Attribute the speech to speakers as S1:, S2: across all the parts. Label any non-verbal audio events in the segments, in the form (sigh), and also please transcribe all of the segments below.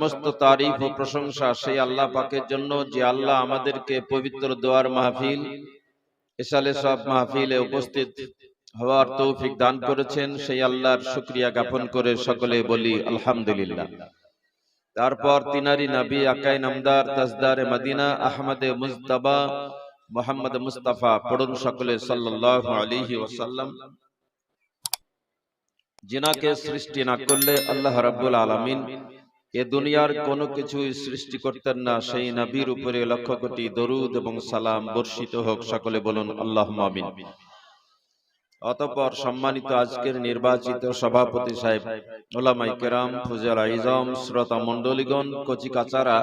S1: সমস্ত তারিফ ও প্রশংসা সেই আল্লাহ পাকের জন্য যে আল্লাহ আমাদেরকে পবিত্র দোয়ার মাহফিল এসালে সব মাহফিলে উপস্থিত হওয়ার তৌফিক দান করেছেন সেই আল্লাহর শুক্রিয়া জ্ঞাপন করে সকলে বলি আলহামদুলিল্লাহ। তারপর তিনারি নবী আকাই নামদার তাজদারে মদিনা আহমদে মুজতবা মোহাম্মদ মুস্তাফা পড়ুন সকলে সাল্লাল্লাহু আলাইহি ওয়াসাল্লাম। জিনাকে সৃষ্টি না করলে আল্লাহ রাব্বুল আলামিন এ দুনিয়ার কোনো কিছুই সৃষ্টি করতেন না, সেই নবীর উপরে লক্ষ কোটি দরুদ এবং সালাম বর্ষিত হোক, সকলে বলুন আল্লাহ আমিন। অতঃপর সম্মানিত আজকের নির্বাচিত সভাপতি সাহেব ওলামাই কেরাম, ফুজার আইজম, শ্রোতা মন্ডলীগণ কচি কাচারা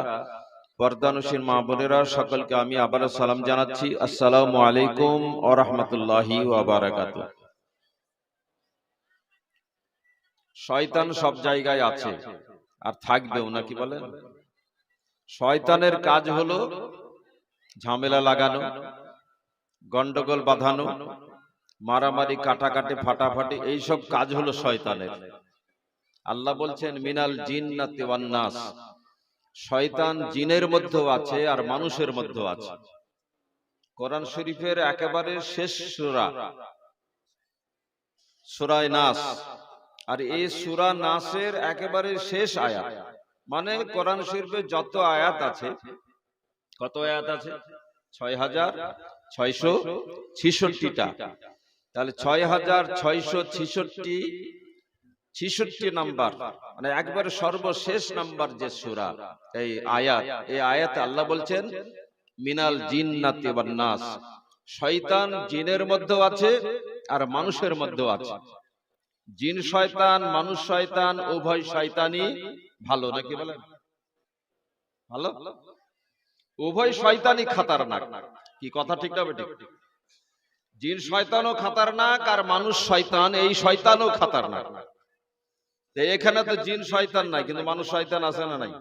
S1: পর্দানুসীন মা বোনেরা, সকলকে আমি আবার সালাম জানাচ্ছি। আসসালামু আলাইকুম ও রহমতুল্লাহি ওয়াবারাকাতু শয়তান সব জায়গায় আছে। আর থাকবেও নাকি বলেন? শয়তানের কাজ হলো ঝামেলা লাগানো গন্ডগোল বাঁধানো মারামারি কাটাকাটি ফাটাফাটি এইসব কাজ হলো শয়তানের। আল্লাহ বলছেন মিনাল জিন্নাতি ওয়ান নাস। শয়তান জিনের মধ্যেও আছে আর মানুষের মধ্যেও আছে। কোরআন শরীফের একেবারে শেষ সূরা। সূরায়ে নাস। আর এই সুরা নাসের একেবারে শেষ আয়াত। মানে কোরআন শরীফে যত আয়াত আছে কত আয়াত আছে? ছয় হাজার ছয়শো ছিষট্টিটা। তাহলে ছয় হাজার ছয়শো ছিষট্টি ছিষট্টি নাম্বার। মানে একবারে সর্বশেষ নাম্বার যে সুরা এই আয়াত। এই আয়াতে আল্লাহ বলছেন মিনাল জিন্নাতি নাস। শয়তান জিনের মধ্যেও আছে আর মানুষের মধ্যেও আছে। জিন শয়তান, মানুষ শয়তান, উভয় শয়তানই ভালো, নাকি বলেন? ভালো? উভয় শয়তানই খাতারনাক। কি কথা ঠিক না বেটি জিন শয়তানও খাতারনাক আর মানুষ শয়তান, এই শয়তানও খাতারনাক। এখানে তো জিন শয়তান নাই, কিন্তু মানুষ শয়তান আছে না নাই?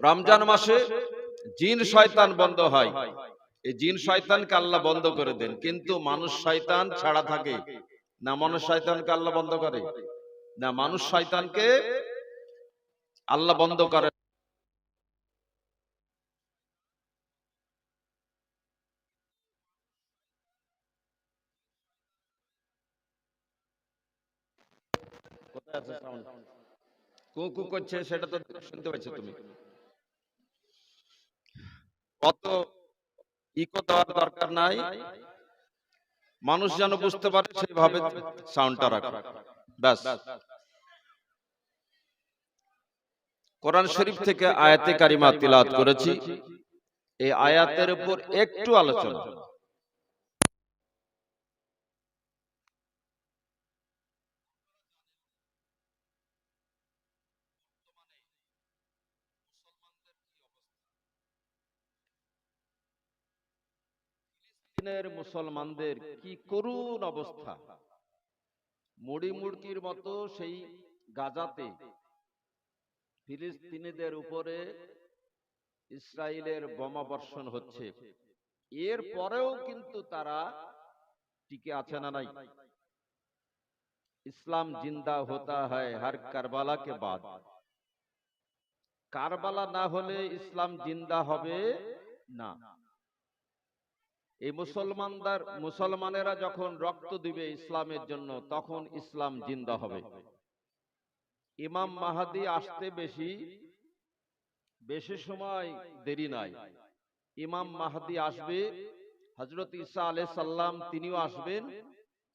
S1: রমজান মাসে জিন শয়তান বন্ধ হয়। এই জিন শয়তানকে আল্লাহ বন্ধ করে দেন, কিন্তু মানুষ শয়তান ছাড়া থাকে। না মানুষ শয়তানকে আল্লাহ বন্ধ করে। না মানুষ শয়তানকে আল্লাহ বন্ধ করে। কোথায় কু কু করছে সেটা তো শুনতে পাচ্ছ তুমি। কত ইকো দেওয়ার দরকার নাই। মানুষ যেন বুঝতে পারে সেভাবে সাউন্ডটা রাখো। ব্যাস। কোরআন শরীফ থেকে আয়াতে কারিমা তিলাত করেছি। এই আয়াতের উপর একটু আলোচনা। ফিলিস্তিনের মুসলমানদের কি করুণ অবস্থা? মুড়ি মুড়কির মতো সেই গাজাতে ফিলিস্তিনিদের উপরে ইসরায়েলের বোমা বর্ষণ হচ্ছে। এর পরেও কিন্তু তারা টিকে আছে না নাই। ইসলাম জিন্দা হতা হয় হার কারবালা কে বাদ। কারবালা না হলে ইসলাম জিন্দা হবে না। এই মুসলমানদার মুসলমানেরা যখন রক্ত দিবে ইসলামের জন্য তখন ইসলাম জিন্দা হবে। ইমাম মাহাদি আসতে বেশি বেশি সময় দেরি নাই। ইমাম মাহাদি আসবে হজরত ঈসা আলাই সাল্লাম তিনিও আসবেন।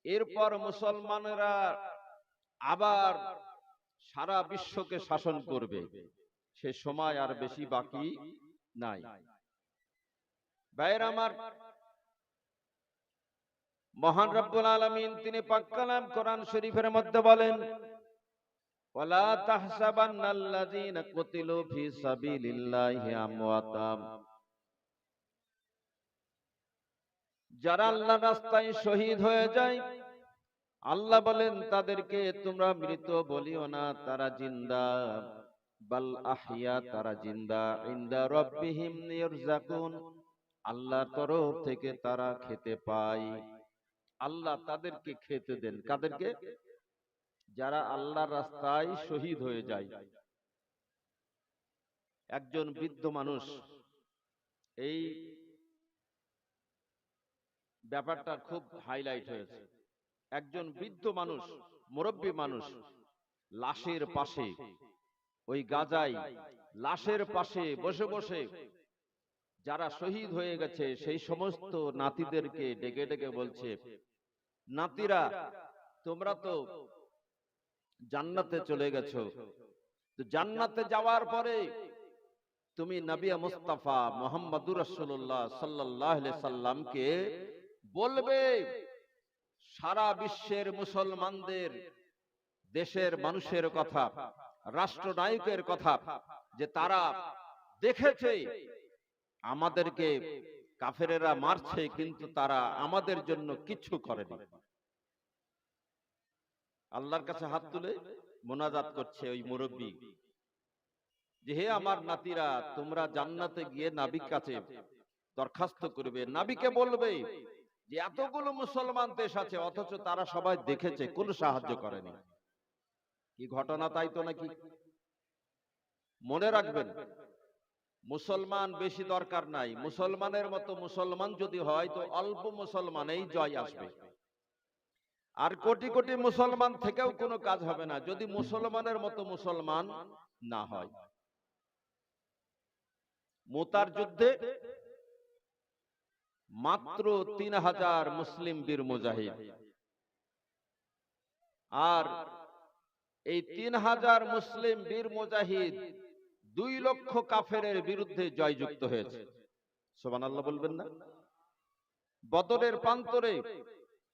S1: এরপর মুসলমানেরা আবার সারা বিশ্বকে শাসন করবে। সে সময় আর বেশি বাকি নাই। ভাইয়ের আমার মহান রব্বুল আলামিন তিনি পাক কালাম কোরআন শরীফের মধ্যে বলেন ওয়ালা তাহসাবান্নাল্লাযীনা কুতিলু ফি সাবিলিল্লাহি আমওয়াতা যারা আল্লাহর রাস্তায় শহীদ হয়ে যায় আল্লাহ বলেন তাদেরকে তোমরা মৃত বলিও না তারা জিন্দা। বাল আহিয়া তারা জিন্দা। ইনদা রাব্বিহিম ইয়ারজাকুন আল্লাহর তরফ থেকে তারা খেতে পায়। আল্লাহ তাদেরকে খেতে দেন। কাদেরকে? যারা আল্লাহর রাস্তায় শহীদ হয়ে যায়। একজন বৃদ্ধ মানুষ। এই ব্যাপারটা খুব হাইলাইট হয়েছে। একজন বৃদ্ধ মানুষ, মুরব্বী মানুষ, লাশের পাশে, ওই গাজাই লাশের পাশে বসে বসে যারা শহীদ হয়ে গেছে সেই সমস্ত নাতিদেরকে ডেকে ডেকে বলছে নাতিরা তোমরা তো জান্নাতে চলে গেছো। তো জান্নাতে যাওয়ার পরে তুমি নবিয়া মুস্তাফা মোহাম্মদুর রসুল্লাহ সাল্লাহ সাল্লামকে বলবে সারা বিশ্বের মুসলমানদের দেশের মানুষের কথা রাষ্ট্রনায়কের কথা যে তারা দেখেছে আমাদেরকে কাফেরেরা মারছে কিন্তু তারা আমাদের জন্য কিছু করেনি। আল্লাহর কাছে হাত তুলে মোনাজাত করছে ওই মুরব্বী। যে হে আমার নাতিরা তোমরা জান্নাতে গিয়ে নাবিক কাছে দরখাস্ত করবে। নাবিকে বলবে যে এতগুলো মুসলমান দেশ আছে অথচ তারা সবাই দেখেছে কোনো সাহায্য করেনি। কি ঘটনা তাই তো নাকি? মনে রাখবেন। মুসলমান বেশি দরকার নাই। মুসলমানের মতো মুসলমান যদি হয় তো অল্প মুসলমানেই জয় আসবে। আর কোটি কোটি মুসলমান থেকেও কোনো কাজ হবে না। যদি মুসলমানের মতো মুসলমান না হয়। মোতার যুদ্ধে মাত্র তিন হাজার মুসলিম বীর মুজাহিদ। আর এই তিন হাজার মুসলিম বীর মুজাহিদ দুই লক্ষ কাফেরের বিরুদ্ধে জয়যুক্ত হয়েছে। সোমান আল্লাহ বলবেন না? বদরের প্রান্তরে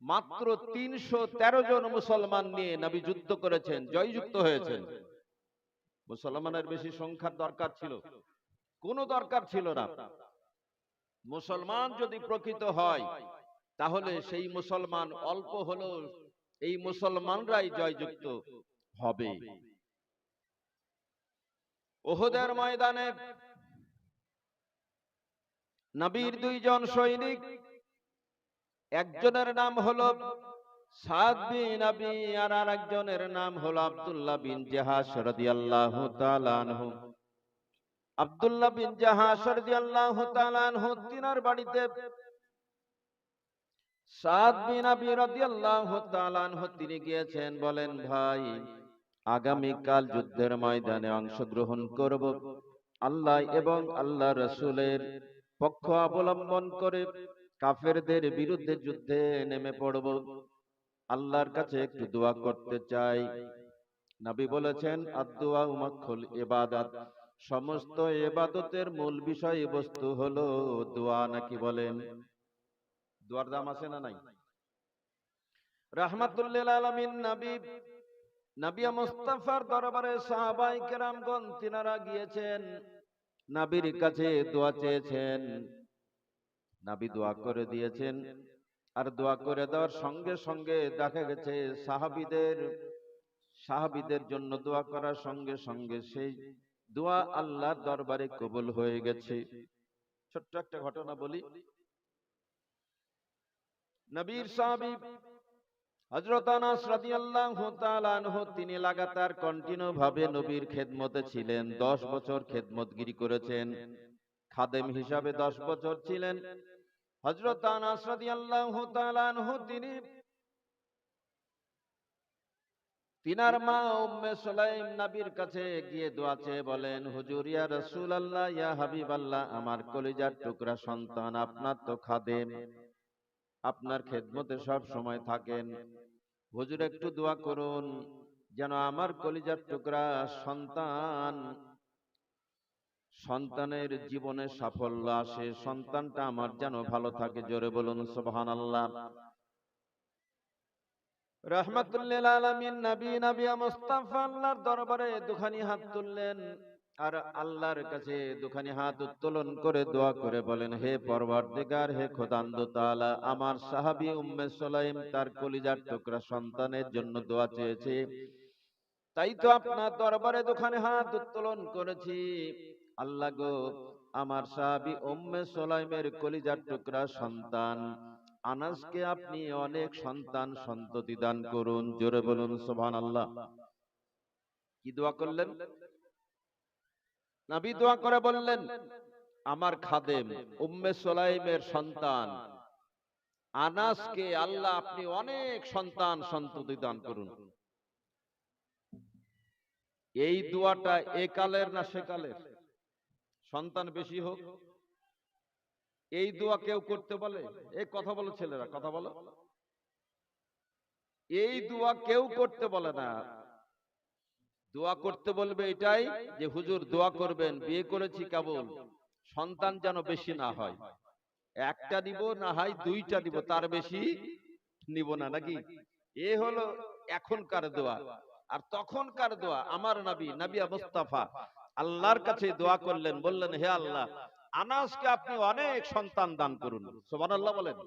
S1: মাত্র তিনশো তেরো জন মুসলমান নিয়ে নবী যুদ্ধ করেছেন, জয়যুক্ত হয়েছেন। মুসলমানের বেশি সংখ্যার দরকার ছিল। কোনো দরকার ছিল না। মুসলমান যদি প্রকৃত হয়, তাহলে সেই মুসলমান অল্প হলেও এই মুসলমানরাই জয়যুক্ত হবে। ওহদের ময়দানে নবীর দুইজন সৈনিক, একজনের নাম হলো সাদ বিন আবি আর আরেকজনের নাম হলো আব্দুল্লাহ বিন জাহাজ রাদিয়াল্লাহু তাআলা আনহু। আব্দুল্লাহ বিন জাহাজ রাদিয়াল্লাহু তাআলা আনহু তিনার বাড়িতে সাদ বিন আবি রাদিয়াল্লাহু তাআলা আনহু তিনি গিয়েছেন বলেন, ভাই আগামীকাল যুদ্ধের ময়দানে অংশগ্রহণ করব। আল্লাহ এবং আল্লাহ রসুলের পক্ষ অবলম্বন করে কাফেরদের বিরুদ্ধে যুদ্ধে নেমে পড়ব। আল্লাহর কাছে একটু দোয়া করতে চাই। নবী বলেছেন আদুয়া উমাক্ষুল ইবাদাত। সমস্ত এবাদতের মূল বিষয় বস্তু হলো দোয়া, নাকি বলেন? দোয়ার দাম আছে না নাই? রাহমাতুল্লিল আলামিন, নবী নবিয়া মুস্তাফার দরবারে সাহাবাই কেরামগণ তিনারা গিয়েছেন। নাবির কাছে দোয়া চেয়েছেন। নাবি দোয়া করে দিয়েছেন। আর দোয়া করে দেওয়ার সঙ্গে সঙ্গে দেখা গেছে সাহাবিদের সাহাবিদের জন্য দোয়া করার সঙ্গে সঙ্গে সেই দোয়া আল্লাহর দরবারে কবুল হয়ে গেছে। ছোট্ট একটা ঘটনা বলি। নবীর সাহাবী হযরত আনাস রাদিয়াল্লাহু তাআলা আনহু, তিনি লাগাতার কন্টিনিউ ভাবে নবীর খেদমতে ছিলেন 10 বছর খেদমতগিরি করেছেন। খাদেম হিসাবে 10 বছর ছিলেন। হযরত আনাস রাদিয়াল্লাহু তাআলা আনহু, তিনি তিনার মা উম্মে সুলাইম নবীর কাছে গিয়ে দোয়া চেয়ে বলেন, হুজুর, ইয়া রাসূলুল্লাহ, ইয়া হাবিবাল্লাহ, আমার কলিজার টুকরা সন্তান, আপনার তো খাদেম। আপনার খেদমতে সব সময় থাকেন। হুজুর একটু দোয়া করুন যেন আমার কলিজার টুকরা সন্তান সন্তানের জীবনে সাফল্য আসে। সন্তানটা আমার যেন ভালো থাকে। জোরে বলুন সুবহান আল্লাহ রহমতুল্লিল আলমিন নবী নবী মুস্তাফা আল্লাহর দরবারে দুখানি হাত তুললেন। আর আল্লাহর কাছে দুখানি হাত উত্তোলন করে দোয়া করে বলেন, হে পরবর্তীকার, হে খোদান্দ তাআলা আমার সাহাবী উম্মে সুলাইম তার কলিজার টুকরা সন্তানের জন্য দোয়া চেয়েছে। তাই তো আপনার দরবারে দুখানি হাত উত্তোলন করেছি। আল্লাহ গো, আমার সাহাবী উম্মে সুলাইমের কলিজার টুকরা সন্তান আনাসকে আপনি অনেক সন্তান সন্ততি দান করুন। জোরে বলুন সোভান আল্লাহ কি দোয়া করলেন? নবী দোয়া করে বললেন, আমার খাদেম, উম্মে সোলাইমের সন্তান। আনাসকে আল্লাহ আপনি অনেক সন্তান সন্ততি দান করুন। এই দোয়াটা এ কালের না সে কালের? সন্তান বেশি হোক। এই দোয়া কেউ করতে বলে? এই কথা বলো ছেলেরা, কথা বলো। এই দোয়া কেউ করতে বলে না। দোয়া করতে বলবে এটাই যে, হুজুর, দোয়া করবেন, বিয়ে করেছি কেবল। সন্তান যেন বেশি না হয়। একটা নিব না হয় দুইটা নিব তার বেশি নিব না, নাকি? এ হলো এখনকার দোয়া। আর তখনকার দোয়া, আমার নাবি, নবী মুস্তাফা, আল্লাহর কাছে দোয়া করলেন, বললেন, হে আল্লাহ আনাসকে আপনি অনেক সন্তান দান করুন। সুবহানাল্লাহ বলেন।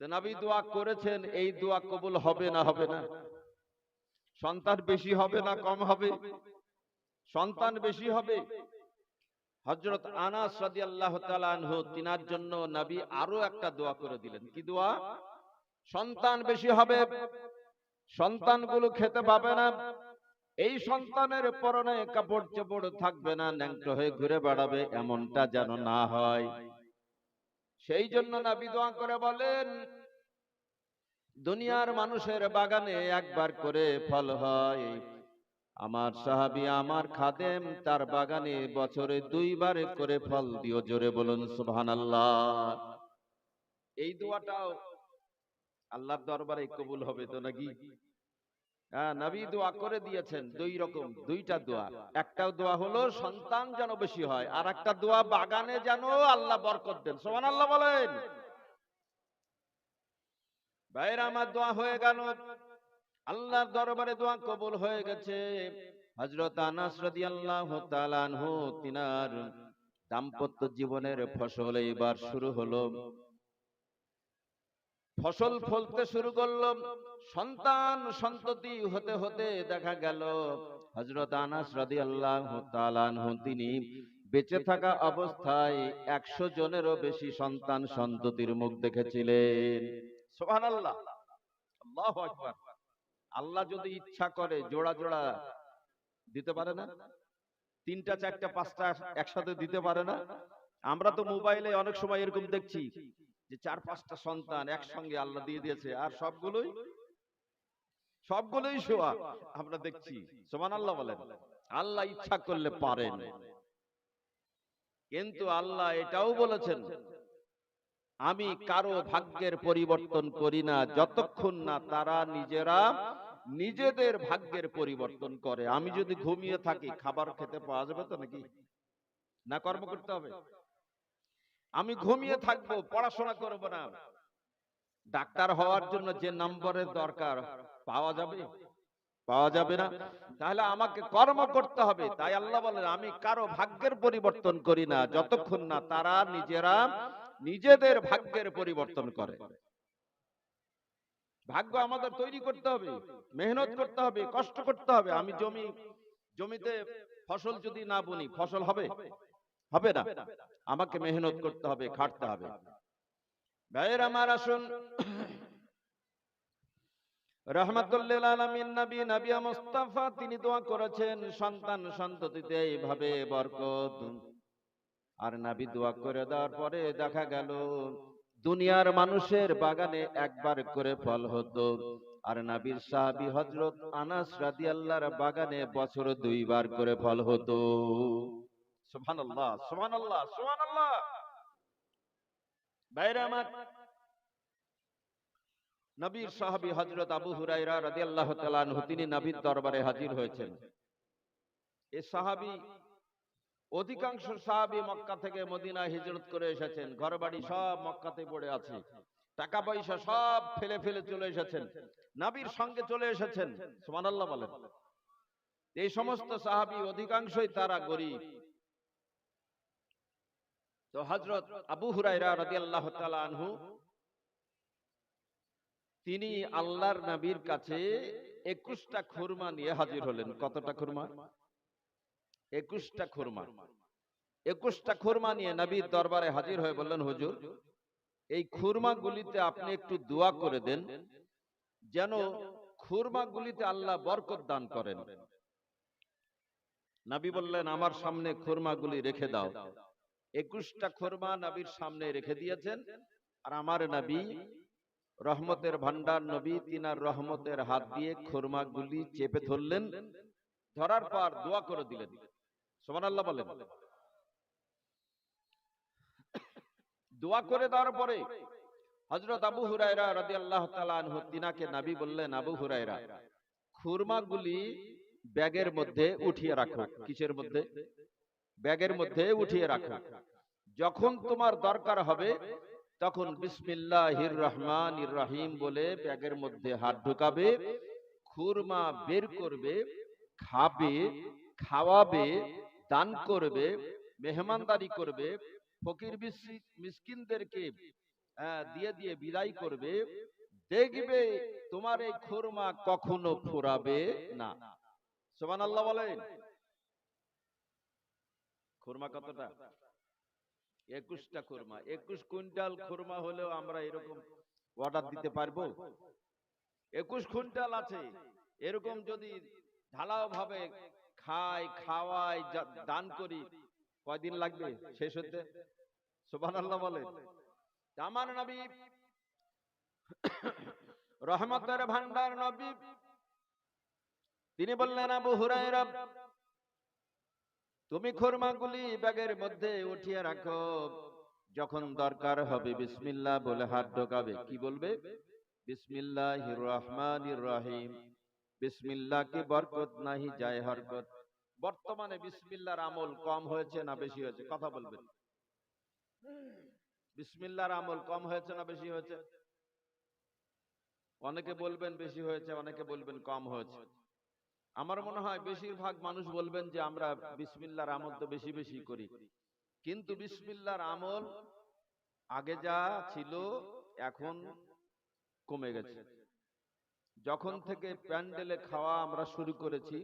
S1: নবী দোয়া করেছেন, এই দোয়া কবুল হবে না হবে না? সন্তান বেশি হবে না কম হবে? সন্তান বেশি হবে? হজরত আনাস তাআলা আনহু তিনার জন্য নবী আরও একটা দোয়া করে দিলেন। কি দোয়া? সন্তান বেশি হবে। সন্তানগুলো খেতে পাবে না। এই সন্তানের পরনে কাপড় চোপড় থাকবে না ন্যাংটো হয়ে ঘুরে বেড়াবে এমনটা যেন না হয়। সেই জন্য নবী দোয়া করে বলেন দুনিয়ার মানুষের বাগানে একবার করে ফল হয়। আমার সাহাবি আমার খাদেম তার বাগানে বছরে দুইবার করে ফল দিও। জোরে বলুন সুবহানাল্লাহ। এই দোয়াটাও আল্লাহর দরবারে কবুল হবে তো নাকি? হ্যাঁ নবী দোয়া করে দিয়েছেন দুই রকম দুইটা দোয়া। একটা দোয়া হলো সন্তান যেন বেশি হয় আর একটা দোয়া বাগানে যেন আল্লাহ বরকত দেন। সুবহানাল্লাহ বলেন। ভাইরা আমার দোয়া হয়ে গেল। আল্লাহর দরবারে দোয়া কবুল হয়ে গেছে। হযরত আনাস রাদিয়াল্লাহু তাআলা আনহু, তিনার দাম্পত্য জীবনের ফসল এবার শুরু হলো। ফসল ফলতে শুরু করল। সন্তান সন্ততি হতে হতে দেখা গেল, হযরত আনাস রাদিয়াল্লাহু তাআলা আনহু, তিনি বেঁচে থাকা অবস্থায় একশো জনেরও বেশি সন্তান সন্ততির মুখ দেখেছিলেন। সুবহানাল্লাহ। আল্লাহু আকবার। আল্লাহ যদি ইচ্ছা করে জোড়া জোড়া দিতে পারে না তিনটা চারটা পাঁচটা একসাথে দিতে পারে না আমরা তো মোবাইলে অনেক সময় এরকম দেখছি যে চার পাঁচটা সন্তান একসঙ্গে আল্লাহ দিয়ে দিয়েছে আর সবগুলোই সবগুলোই শোয়া আমরা দেখছি সোমান আল্লাহ বলেন আল্লাহ ইচ্ছা করলে পারেন। কিন্তু আল্লাহ এটাও বলেছেন আমি কারও ভাগ্যের পরিবর্তন করি না। যতক্ষণ না তারা নিজেরা নিজেদের ভাগ্যের পরিবর্তন করে। আমি যদি ঘুমিয়ে থাকি খাবার খেতে পাওয়া যাবে তো নাকি? না কর্ম করতে হবে। আমি ঘুমিয়ে থাকব পড়াশোনা করব না। ডাক্তার হওয়ার জন্য যে নম্বরের দরকার পাওয়া যাবে? পাওয়া যাবে না? তাহলে আমাকে কর্ম করতে হবে। তাই আল্লাহ বলেন আমি কারও ভাগ্যের পরিবর্তন করি না। যতক্ষণ না তারা নিজেরা নিজেদের ভাগ্যের পরিবর্তন করে। ভাগ্য আমাদের তৈরি করতে হবে মেহনত করতে হবে কষ্ট করতে হবে। আমি জমি জমিতে ফসল যদি না বুনি ফসল হবে? হবে? না? আমাকে মেহনত করতে হবে খাটতে হবে। ভাইয়ের আমার আসুন। (coughs) রহমাতুল্লিল আলামিন নবী নবী মুস্তাফা তিনি দোয়া করেছেন সন্তান সন্ততিতে এইভাবে বরকত আর নাবি দোয়া করে দেওয়ার পরে দেখা গেল দুনিয়ার মানুষের বাগানে একবার করে ফল হতো। আর নাবির সাহাবি হজরত আনাস রাদিয়াল্লাহর বাগানে বছর দুইবার করে ফল হতো। বাইরে আমার নবীর সাহাবী আবু তিনি নবীর দরবারে হাজির হয়েছেন। এই সাহাবী অধিকাংশ সাহাবী মক্কা থেকে মদিনা হিজরত করে এসেছেন। ঘরবাড়ি সব মক্কাতে পড়ে আছে। টাকা পয়সা সব ফেলে ফেলে চলে এসেছেন। নবীর সঙ্গে চলে এসেছেন। সুবহানাল্লাহ বলেন। এই সমস্ত সাহাবী অধিকাংশই তারা গরিব। তো হযরত আবু হুরায়রা রাদিয়াল্লাহু তাআলা আনহু তিনি আল্লাহর নবীর কাছে একুশটা খুরমা নিয়ে হাজির হলেন। কতটা খুরমা? একুশটা খুরমা। একুশটা খুরমা নিয়ে নবীর দরবারে হাজির হয়ে বললেন হুজুর এই খুরমা গুলিতে আপনি একটু দোয়া করে দেন যেন খুরমা গুলিতে আল্লাহ বরকত দান করেন। নবী বললেন আমার সামনে খোরমাগুলি রেখে দাও। একুশটা খোরমা নবীর সামনে রেখে দিয়েছেন। আর আমার নবী রহমতের ভান্ডার নবী তিনার রহমতের হাত দিয়ে খোরমাগুলি চেপে ধরলেন। ধরার পর দোয়া করে দিলেন। সোমান আল্লাহ বলেন। দোয়া করে দেওয়ার পরে হজরত আবু হুরায়রা রাদিয়াল্লাহু তাআলা আনহু তিনাকে নবী বললেন আবু হুরায়রা খুরমাগুলি ব্যাগের মধ্যে উঠিয়ে রাখো কিসের মধ্যে? ব্যাগের মধ্যে উঠিয়ে রাখো। যখন তোমার দরকার হবে তখন বিসমিল্লাহির রহমানির রহিম বলে ব্যাগের মধ্যে হাত ঢুকাবে খুরমা বের করবে খাবে খাওয়াবে দান করবে মেহমানদারি করবে ফকির মিসকিনদেরকে দিয়ে দিয়ে বিদায় করবে। দেখবে তোমার এই খুরমা কখনো ফুরাবে না। সোমান আল্লাহ বলেন। খুরমা কতটা? একুশটা খুরমা। একুশ কুইন্টাল খুরমা হলেও আমরা এরকম অর্ডার দিতে পারব? একুশ কুইন্টাল আছে। এরকম যদি ঢালাও ভাবে খাই, খাওয়াই দান করি। কয়দিন লাগবে শেষ হতে? সোবান আল্লাহ বলেন আমার নবী, রহমতের ভান্ডার নবী, তিনি বললেন, আবু হুরায়রা, তুমি খুরমাগুলি ব্যাগের মধ্যে উঠিয়ে রাখো। যখন দরকার হবে, বিসমিল্লাহ বলে হাত ঢোকাবে। কি বলবে? বিসমিল্লাহির রহমানির রহিম। বিসমিল্লাহ কি বরকত নাহি, যায় হরকত। বর্তমানে বিসমিল্লাহর আমল কম হয়েছে না বেশি হয়েছে? কথা বলবেন। বিসমিল্লাহর আমল কম হয়েছে না বেশি হয়েছে? অনেকে বলবেন বেশি হয়েছে, অনেকে বলবেন কম হয়েছে। আমার মনে হয় বেশিরভাগ মানুষ বলবেন যে আমরা বিসমিল্লাহর আমল তো বেশি বেশি করি। কিন্তু বিসমিল্লার আমল আগে যা ছিল, এখন কমে গেছে। যখন থেকে প্যান্ডেলে খাওয়া আমরা শুরু করেছি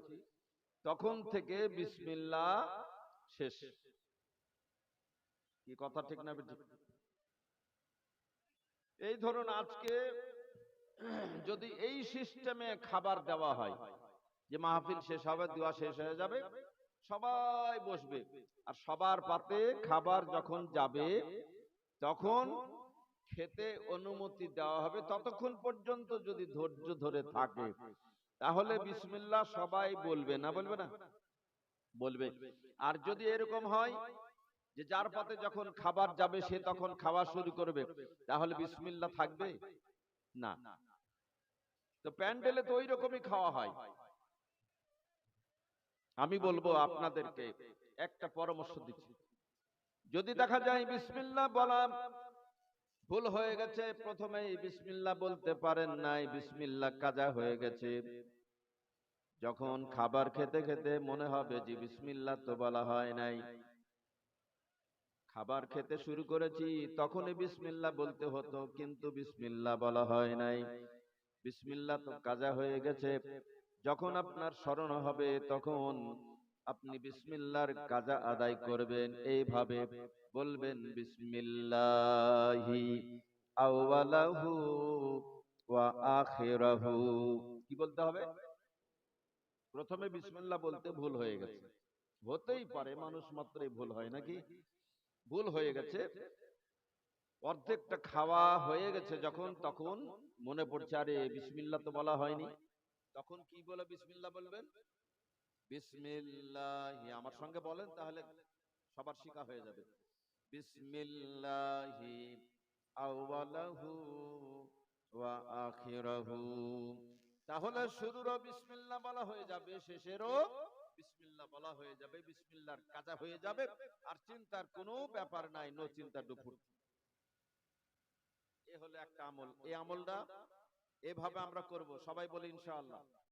S1: তখন থেকে বিসমিল্লা শেষ। কি কথা ঠিক না? এই ধরুন আজকে যদি এই সিস্টেমে খাবার দেওয়া হয় যে মাহফিল শেষ হবে দোয়া শেষ হয়ে যাবে সবাই বসবে। আর সবার পাতে খাবার যখন যাবে তখন খেতে অনুমতি দেওয়া হবে ততক্ষণ পর্যন্ত যদি ধৈর্য ধরে থাকে। তাহলে বিসমিল্লা সবাই বলবে না বলবে না? বলবে। আর যদি এরকম হয় যে যার পাতে যখন খাবার যাবে সে তখন খাওয়া শুরু করবে। তাহলে বিসমিল্লা থাকবে? না। তো প্যান্ডেলে তো ওই রকমই খাওয়া হয়। আমি বলব আপনাদেরকে একটা পরামর্শ দিচ্ছি। যদি দেখা যায় বিসমিল্লা বলা ভুল হয়ে গেছে, প্রথমেই বিসমিল্লাহ বলতে পারেন নাই, বিসমিল্লাহ কাজা হয়ে গেছে। যখন খাবার খেতে খেতে মনে হবে যে বিসমিল্লাহ তো বলা হয় নাই। খাবার খেতে শুরু করেছি, তখনই বিসমিল্লাহ বলতে হতো, কিন্তু বিসমিল্লাহ বলা হয় নাই। বিসমিল্লাহ তো কাজা হয়ে গেছে। যখন আপনার স্মরণ হবে, তখন আপনি বিসমিল্লাহর কাজা আদায় করবেন এইভাবে বলবেন বিসমিল্লাহি আউয়ালাহু ওয়া আখিরাহু। কি বলতে হবে? প্রথমে বিসমিল্লাহ বলতে ভুল হয়ে গেছে। হতেই পারে মানুষ মাত্রই ভুল হয় নাকি? ভুল হয়ে গেছে। অর্ধেকটা খাওয়া হয়ে গেছে যখন তখন মনে পড়ছে আরে বিসমিল্লাহ তো বলা হয়নি। তখন কি বলে বিসমিল্লাহ বলবেন? বিসমিল্লাহ। আমার সঙ্গে বলেন তাহলে সবার শিখা হয়ে যাবে। বিসমিল্লাহি ওয়া আখিরাহু। তাহলে শুরুরও বিসমিল্লাহ বলা হয়ে যাবে, শেষেরও বিসমিল্লাহ বলা হয়ে যাবে বিসমিল্লাহর কাজা হয়ে যাবে। আর চিন্তার কোনো ব্যাপার নাই, নো চিন্তা দুপুর। এ হলো একটা আমল। এই আমলটা এভাবে আমরা করব, সবাই বলি ইনশাআল্লাহ।